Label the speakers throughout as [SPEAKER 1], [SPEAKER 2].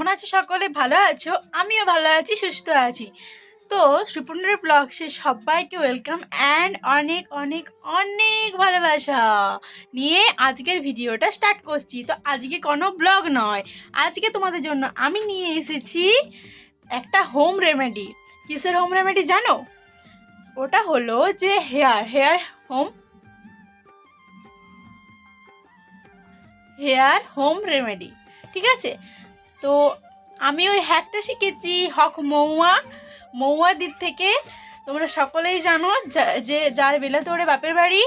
[SPEAKER 1] কেমন আছো সকলে? ভালো আছো? আমিও ভালো আছি, সুস্থ আছি। তো সুপর্ণের ব্লগসে সবাইকে ওয়েলকাম অ্যান্ড অনেক অনেক অনেক ভালোবাসা। নিয়ে আজকের ভিডিওটা স্টার্ট করছি। তো আজকে কোনো ব্লগ নয়। আজকে তোমাদের জন্য আমি নিয়ে এসেছি একটা হোম রেমেডি। কিসের হোম রেমেডি জানো? ওটা হলো যে hair hair home hair home remedy. ঠিক আছে? তো আমি ওই হ্যাকটা শিখেছি, হক মৌয়া মৌয়া দিক থেকে। তোমরা সকলেই জানো যা- যার বেলাতোড়ে বাপের বাড়ি,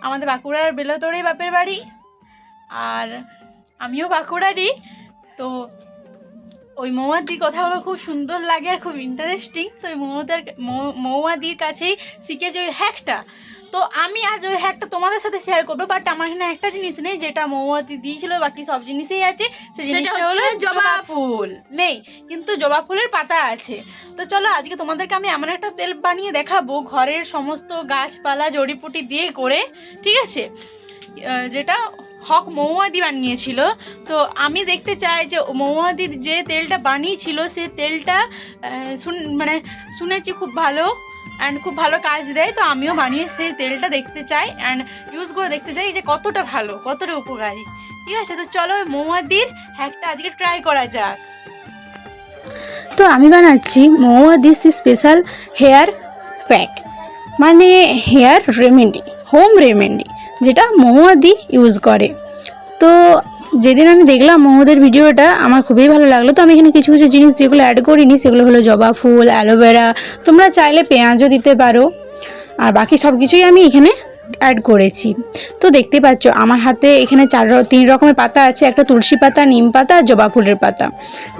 [SPEAKER 1] আমাদের বাঁকুড়ার বেলাতোড়ে বাপের বাড়ি। আর আমিও বাঁকুড়ারই, তো ওই মৌয়াদির কথাগুলো খুব সুন্দর লাগে আর খুব ইন্টারেস্টিং তো ওই মৌয়াদের মৌয়াদির কাছেই শিখেছি ওই হ্যাকটা তো আমি আজ ওই হ্যাকটা তোমাদের সাথে শেয়ার করব বাট আমার এখানে একটা জিনিস নেই যেটা মৌয়াদি দিয়েছিল বাকি সব জিনিসই আছে। সেই
[SPEAKER 2] সেটা
[SPEAKER 1] জিনিসটা হলো
[SPEAKER 2] জবা
[SPEAKER 1] ফুল। নেই কিন্তু জবা ফুলের পাতা আছে। তো চলো আজকে তোমাদেরকে আমি এমন একটা তেল বানিয়ে দেখাবো ঘরের সমস্ত গাছপালা জড়িপুটি দিয়ে করে ঠিক আছে? যেটা হক মৌয়াদি বানিয়েছিল। তো আমি দেখতে চাই যে মৌয়াদির যে তেলটা বানিয়েছিল, সে তেলটা শুন মানে শুনেছি খুব ভালো অ্যান্ড খুব ভালো কাজ দেয়, তো আমিও বানিয়ে সেই তেলটা দেখতে চাই অ্যান্ড ইউজ করে দেখতে চাই যে কতটা ভালো, কতটা উপকারী। ঠিক আছে, তো চলো ওই মৌয়াদির হ্যাকটা আজকে ট্রাই করা যাক।
[SPEAKER 3] তো আমি বানাচ্ছি Mahua this special hair pack মানে হেয়ার রেমেডি হোম রেমেডি যেটা মহুয়াদি ইউজ করে। তো যেদিন আমি দেখলাম মহুদের ভিডিওটা, আমার খুবই ভালো লাগল। তো আমি এখানে কিছু কিছু জিনিস যেগুলো অ্যাড করিনি, সেগুলো হলো জবা ফুল অ্যালোভেরা তোমরা চাইলে পেঁয়াজও দিতে পারো। আর বাকি সব কিছুই আমি এখানে অ্যাড করেছি। তো দেখতে পাচ্ছ, আমার হাতে এখানে চার তিন রকমের পাতা আছে, একটা তুলসী পাতা, নিম পাতা, আর জবা ফুলের পাতা।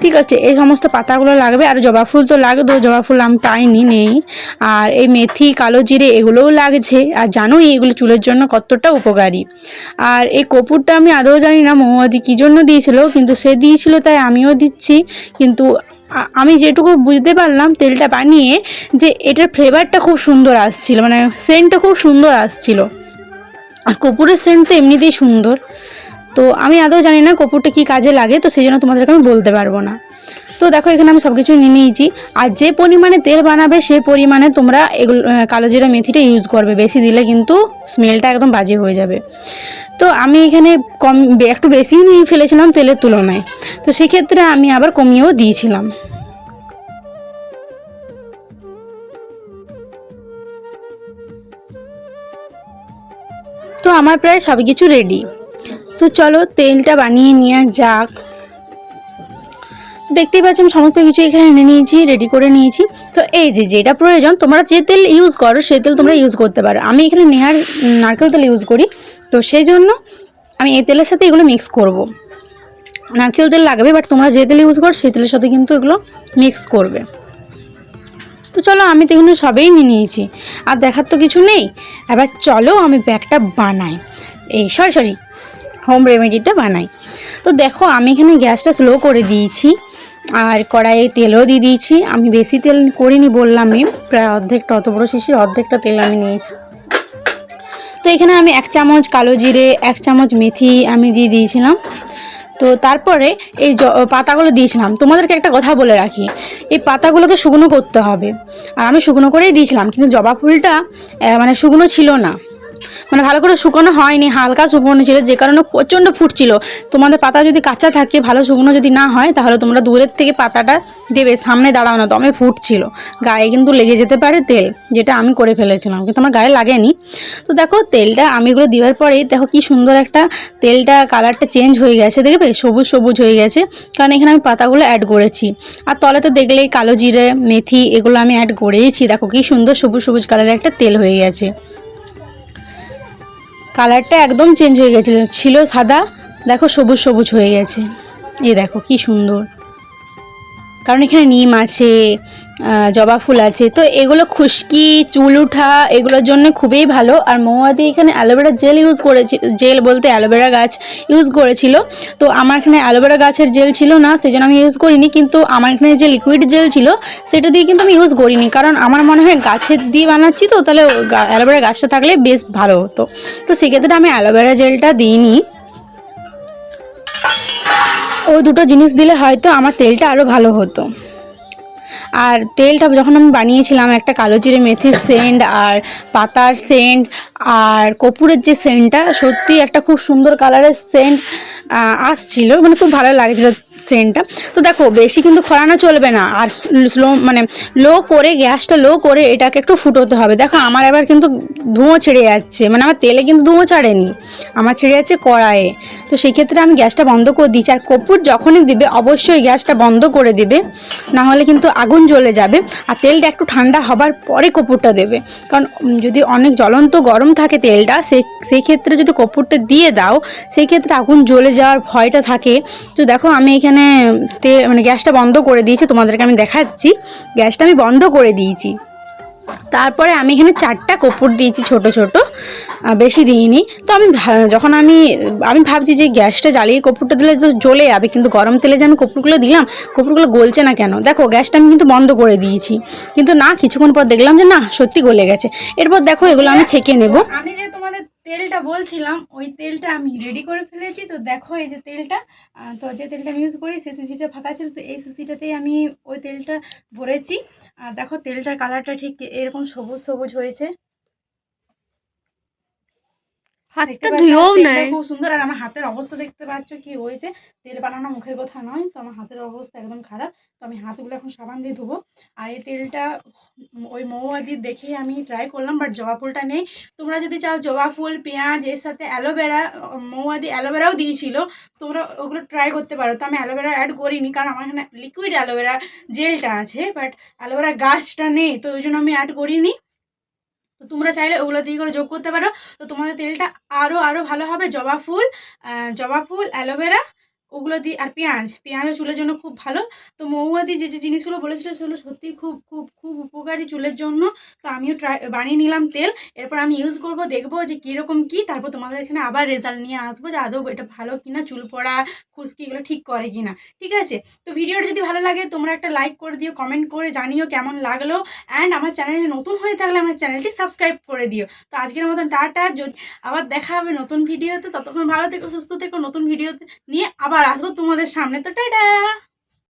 [SPEAKER 3] ঠিক আছে, এই সমস্ত পাতাগুলো লাগবে, আর জবা ফুল তো লাগতো জবা ফুল আমি পাইনি নেই। আর এই মেথি, কালো জিরে, এগুলোও লাগছে। আর জানোই এগুলো চুলের জন্য কতটা উপকারী। আর এই কপুরটা আমি আদৌ জানি না মৌমাদি কী জন্য দিয়েছিল, কিন্তু সে দিয়েছিল, তাই আমিও দিচ্ছি। কিন্তু আমি যেটুকু বুঝতে পারলাম তেলটা বানিয়ে যে এটার ফ্লেভারটা খুব সুন্দর আসছিল মানে সেন্টটা খুব সুন্দর আসছিল। আর কপুরের সেন্ট তো এমনিতেই সুন্দর। তো আমি আদৌ জানি না কপুরটা কী কাজে লাগে, তো সেই জন্য তোমাদেরকে আমি বলতে পারব না। তো দেখো, এখানে আমি সব কিছু নিয়ে নিয়েছি। আর যে পরিমাণে তেল বানাবে সেই পরিমাণে তোমরা এগুলো কালো জিরা মেথিটা ইউজ করবে। বেশি দিলে কিন্তু স্মেলটা একদম বাজে হয়ে যাবে। তো আমি এখানে কম একটু বেশিই নিয়ে ফেলেছিলাম তেলের তুলনায়। তো সেক্ষেত্রে আমি আবার কমিয়েও দিয়েছিলাম। তো আমার প্রায় সব কিছু রেডি তো চলো তেলটা বানিয়ে নেওয়া যাক। দেখতেই পাচ্ছ আমি সমস্ত কিছু এখানে এনে নিয়েছি রেডি করে নিয়েছি। তো এই যে যেটা প্রয়োজন, তোমরা যে তেল ইউজ করো সেই তেল তোমরা ইউজ করতে পারো। আমি এখানে নেহার নারকেল তেল ইউজ করি। তো সেই জন্য আমি এই তেলের সাথে এগুলো মিক্স করব। নারকেল তেল লাগবে বাট তোমরা যে তেল ইউজ করো, সেই তেলের সাথে কিন্তু এগুলো মিক্স করবে। তো চলো, আমি তো এখানে সবেই নিয়ে নিয়েছি। আর দেখার তো কিছু নেই। এবার চলো, আমি ব্যাগটা বানাই। এই সরি সরি হোম রেমেডিটা বানাই। তো দেখো, আমি এখানে গ্যাসটা স্লো করে দিয়েছি। আর কড়াইয়ে তেলও দিয়ে দিয়েছি। আমি বেশি তেল করিনি বললামই, প্রায় অর্ধেকটা, অত বড়ো শিশির, অর্ধেকটা তেল আমি নিয়েছি। তো এখানে আমি এক চামচ কালো জিরে, এক চামচ মেথি আমি দিয়ে দিয়েছিলাম। তো তারপরে এই পাতাগুলো দিয়েছিলাম। তোমাদেরকে একটা কথা বলে রাখি, এই পাতাগুলোকে শুকনো করতে হবে। আর আমি শুকনো করেই দিয়েছিলাম, কিন্তু জবা ফুলটা মানে শুকনো ছিল না। মানে ভালো করে শুকনো হয়নি, হালকা শুকনো ছিল, যে কারণে প্রচণ্ড ফুটছিল। তোমাদের পাতা যদি কাঁচা থাকে, ভালো শুকনো যদি না হয়, তাহলে তোমরা দূরের থেকে পাতাটা দেবে, সামনে দাঁড়াও না, দমে ফুটছিল। গায়ে কিন্তু লেগে যেতে পারে তেল, যেটা আমি করে ফেলেছিলাম, কিন্তু আমার গায়ে লাগেনি। তো দেখো, তেলটা আমি এগুলো দেওয়ার পরেই দেখো কি সুন্দর একটা তেলটা, কালারটা চেঞ্জ হয়ে গেছে, দেখবে? সবুজ সবুজ হয়ে গেছে, কারণ এখানে আমি পাতাগুলো অ্যাড করেছি। আর তলে তো দেখলেই কালো জিরে, মেথি এগুলো আমি অ্যাড করেইছি, দেখো কি সুন্দর সবুজ সবুজ কালারের একটা তেল হয়ে গেছে। কালারটা একদম চেঞ্জ হয়ে গেছিল। ছিল সাদা, দেখো সবুজ সবুজ হয়ে গেছে। এই দেখো কি সুন্দর। কারণ এখানে নিম আছে জবা ফুল আছে। তো এগুলো খুশকি, চুল উঠা, এগুলোর জন্য খুবই ভালো। আর মৌয়াদি এখানে অ্যালোভেরা জেল ইউজ করেছি, জেল বলতে অ্যালোভেরা গাছ ইউজ করেছিল। তো আমার এখানে অ্যালোভেরা গাছের জেল ছিল না সেই জন্য আমি ইউজ করিনি। কিন্তু আমার এখানে যে লিকুইড জেল ছিল, সেটা দিয়ে কিন্তু আমি ইউজ করিনি। কারণ আমার মনে হয় গাছের দিয়ে বানাচ্ছি তো, তাহলে অ্যালোভেরা গাছটা থাকলে বেশ ভালো হতো। তো সেক্ষেত্রে আমি অ্যালোভেরা জেলটা দিইনি। ওই দুটো জিনিস দিলে হয়তো আমার তেলটা আরও ভালো হতো। আর তেলটা যখন আমি বানিয়েছিলাম, একটা কালো জিরে, মেথির সেন্ট আর পাতার সেন্ট আর কপুরের যে সেন্টটা, সত্যি একটা খুব সুন্দর কালারের সেন্ট আসছিল। মানে খুব ভালো লাগছিল সেন্টটা। তো দেখো, বেশি কিন্তু খরানো চলবে না। আর স্লো মানে লো করে, গ্যাসটা লো করে এটাকে একটু ফুটোতে হবে। দেখো, আমার এবার কিন্তু ধুঁয়ো ছেড়ে যাচ্ছে। মানে আমার তেলে কিন্তু ধুঁয়ো ছাড়েনি। আমার ছেড়ে যাচ্ছে কড়াইয়ে। তো সেই ক্ষেত্রে আমি গ্যাসটা বন্ধ করে দিচ্ছি আর কপুর যখনই দিবে, অবশ্যই গ্যাসটা বন্ধ করে দিবে। না হলে কিন্তু আগুন জ্বলে যাবে। আর তেলটা একটু ঠান্ডা হবার পরে কপুরটা দেবে। কারণ যদি অনেক জ্বলন্ত গরম থাকে তেলটা সেই সেই ক্ষেত্রে যদি কপুরটা দিয়ে দাও, সেই ক্ষেত্রে আগুন জ্বলে যাওয়ার ভয়টা থাকে। তো দেখো, আমি এখানে মানে গ্যাসটা বন্ধ করে দিয়েছি। তোমাদেরকে আমি দেখাচ্ছি। গ্যাসটা আমি বন্ধ করে দিয়েছি। তারপরে আমি এখানে চারটা কপুর দিয়েছি ছোট ছোট বেশি দিইনি। তো আমি যখন আমি আমি ভাবছি যে গ্যাসটা জ্বালিয়ে কপুরটা দিলে তো জ্বলে যাবে, কিন্তু গরম তেলে যে আমি কপুরগুলো দিলাম কপুরগুলো গলছে না কেন? দেখো, গ্যাসটা আমি কিন্তু বন্ধ করে দিয়েছি। কিন্তু না, কিছুক্ষণ পর দেখলাম যে না, সত্যি গলে গেছে। এরপর দেখো, এগুলো আমি ছেঁকে নেব।
[SPEAKER 1] তেলটা বলছিলাম ওই তেলটা আমি রেডি করে ফেলেছি। তো দেখো এই যে তেলটা তো যে তেলটা আমি ইউজ করি সেই সিসিটা ফাঁকা ছিল তো এই সিসিটাতেই আমি ওই তেলটা ভরেছি। আর দেখো তেলটার কালারটা ঠিক এরকম সবুজ সবুজ হয়েছে। খুব সুন্দর আর আমার হাতের অবস্থা দেখতে পাচ্ছ কি হয়েছে? তেল বানানো মুখের কথা নয় তো আমার হাতের অবস্থা একদম খারাপ। তো আমি হাতগুলো এখন সাবান দিয়ে ধুবো। আর এই তেলটা ওই মৌয়াদি দেখে আমি ট্রাই করলাম বাট জবা ফুলটা নেই। তোমরা যদি চাও জবা ফুল, পেঁয়াজ, এর সাথে অ্যালোভেরা মৌয়াদি অ্যালোভেরাও দিয়েছিল, তোমরা ওগুলো ট্রাই করতে পারো। তো আমি অ্যালোভেরা অ্যাড করিনি, কারণ আমার এখানে লিকুইড অ্যালোভেরা জেলটা আছে বাট অ্যালোভেরা গাছটা নেই, তো ওই জন্য আমি অ্যাড করিনি। তো তোমরা চাইলে ওগুলো দিয়ে করে যোগ করতে পারো। তো তোমাদের তেলটা আরও আরও ভালো হবে। জবা ফুল জবা ফুল অ্যালোভেরা ওগুলো দিয়ে, আর পেঁয়াজ পেঁয়াজও চুলের জন্য খুব ভালো। তো মৌয়াদি যে যে জিনিসগুলো বলেছিল সেগুলো সত্যিই খুব খুব খুব উপকারী চুলের জন্য। তো আমিও ট্রাই বানিয়ে নিলাম তেল। এরপর আমি ইউজ করব, দেখব যে কীরকম কী। তারপর তোমাদের এখানে আবার রেজাল্ট নিয়ে আসব যে আদৌ এটা ভালো কিনা, চুল পড়া, খুশকি এগুলো ঠিক করে কিনা। ঠিক আছে? তো ভিডিওটা যদি ভালো লাগে, তোমরা একটা লাইক করে দিও কমেন্ট করে জানিও কেমন লাগল। অ্যান্ড আমার চ্যানেলে নতুন হয়ে থাকলে আমার চ্যানেলটি সাবস্ক্রাইব করে দিও। তো আজকের মতন টাটা। যদি আবার দেখা হবে নতুন ভিডিওতে ততক্ষণ ভালো থেকো, সুস্থ থেকো। নতুন ভিডিও নিয়ে আবার আসব তোমাদের সামনে। তো টাটা!